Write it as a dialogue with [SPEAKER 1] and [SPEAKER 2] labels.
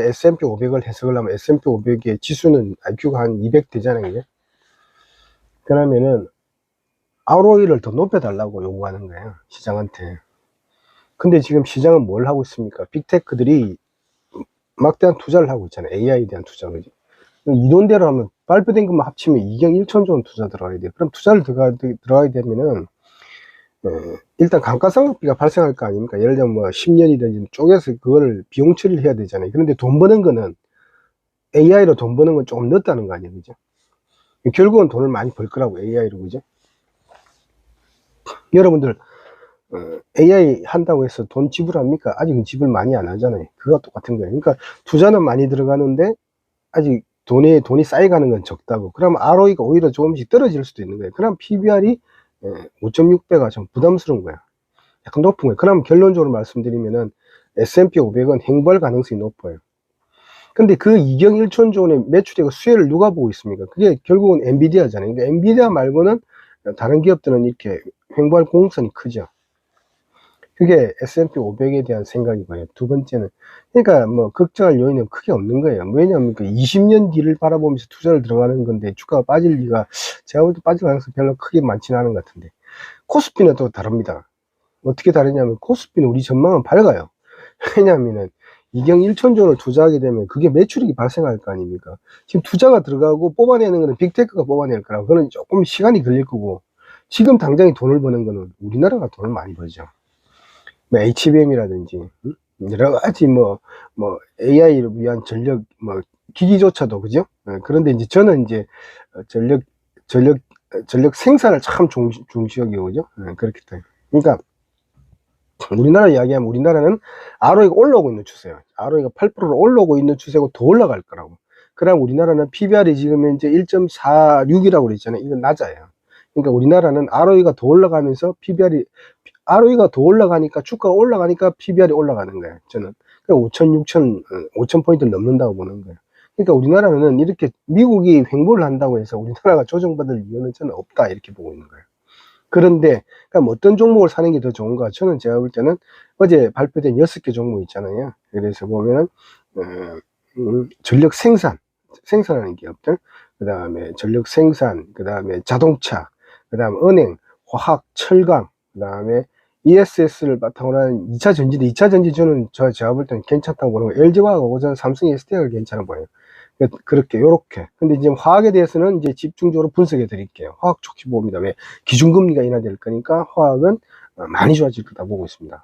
[SPEAKER 1] S&P 500을 해석을 하면 S&P 500의 지수는 IQ가 한 200 되잖아요. 그죠? 그러면은 ROE를 더 높여달라고 요구하는 거예요. 시장한테. 근데 지금 시장은 뭘 하고 있습니까? 빅테크들이 막대한 투자를 하고 있잖아요. AI에 대한 투자를. 이 돈대로 하면 발표된 것만 합치면 2경 1천조 원 투자 들어가야 돼요. 그럼 투자를 들어가, 들어가야 되면은 어, 일단 감가상각비가 발생할 거 아닙니까? 예를 들면 뭐 10년이든지 쪼개서 그거를 비용 처리를 해야 되잖아요. 그런데 돈 버는 거는 AI로 돈 버는 건 조금 늦다는 거 아니에요. 그죠? 결국은 돈을 많이 벌 거라고 AI로 그죠? 여러분들 어, AI 한다고 해서 돈 지불합니까? 아직은 지불 많이 안 하잖아요. 그거 똑같은 거예요. 그러니까 투자는 많이 들어가는데 아직 돈이 돈이 쌓여가는 건 적다고. 그러면 ROE가 오히려 조금씩 떨어질 수도 있는 거예요. 그럼 PBR이 5.6배가 좀 부담스러운 거야. 약간 높은 거예요. 그럼 결론적으로 말씀드리면은 S&P 500은 행보할 가능성이 높아요. 근데 그 2경 1천조 원의 매출액 수혜를 누가 보고 있습니까? 그게 결국은 엔비디아잖아요. 그러니까 엔비디아 말고는 다른 기업들은 이렇게 횡보할 공선이 크죠. 그게 S&P 500에 대한 생각이고요. 두 번째는 그러니까 뭐 걱정할 요인은 크게 없는 거예요. 왜냐하면 그 20년 뒤를 바라보면서 투자를 들어가는 건데 주가가 빠질 리가 제가 볼 때 빠질 가능성이 별로 크게 많지는 않은 것 같은데 코스피는 또 다릅니다. 어떻게 다르냐면 코스피는 우리 전망은 밝아요. 왜냐하면은 2경 1천조를 투자하게 되면 그게 매출액이 발생할 거 아닙니까? 지금 투자가 들어가고 뽑아내는 거는 빅테크가 뽑아낼 거라고 그거는 조금 시간이 걸릴 거고 지금 당장에 돈을 버는 거는 우리나라가 돈을 많이 벌죠. 뭐 HBM이라든지 응? 여러 가지 뭐, 뭐 AI를 위한 전력 뭐 기기조차도 그죠? 어, 그런데 이제 저는 이제 어, 전력 전력 어, 전력 생산을 참 중시, 중시하기요 그죠? 어, 그렇기 때문에 그러니까 우리나라 이야기하면 우리나라는 ROE가 올라오고 있는 추세예요. ROE가 8%로 올라오고 있는 추세고 더 올라갈 거라고. 그럼 우리나라는 PBR이 지금 현재 1.46이라고 그랬잖아요. 이건 낮아요. 그러니까 우리나라는 ROE가 더 올라가면서 PBR이 ROE가 더 올라가니까 주가가 올라가니까 PBR이 올라가는 거예요. 저는 그러니까 5천, 6천, 5천 포인트를 넘는다고 보는 거예요. 그러니까 우리나라는 이렇게 미국이 횡보를 한다고 해서 우리나라가 조정받을 이유는 저는 없다 이렇게 보고 있는 거예요. 그런데 그럼 어떤 종목을 사는 게 더 좋은가? 저는 제가 볼 때는 어제 발표된 6개 종목 있잖아요. 그래서 보면은 어, 음, 전력 생산, 생산하는 기업들, 그 다음에 전력 생산, 그 다음에 자동차, 그 다음에 은행, 화학, 철강, 그 다음에 ESS를 바탕으로 하는 2차 전지인데 2차 전지 저는 저 제가 볼 때는 괜찮다고 보는 거예요. LG화학하고 저는 삼성 SDI가 괜찮아 보여요. 그- 그렇게 요렇게. 근데 이제 화학에 대해서는 이제 집중적으로 분석해 드릴게요. 화학 좋게 봅니다. 왜? 기준금리가 인하될 거니까 화학은 어, 많이 좋아질 거다 보고 있습니다.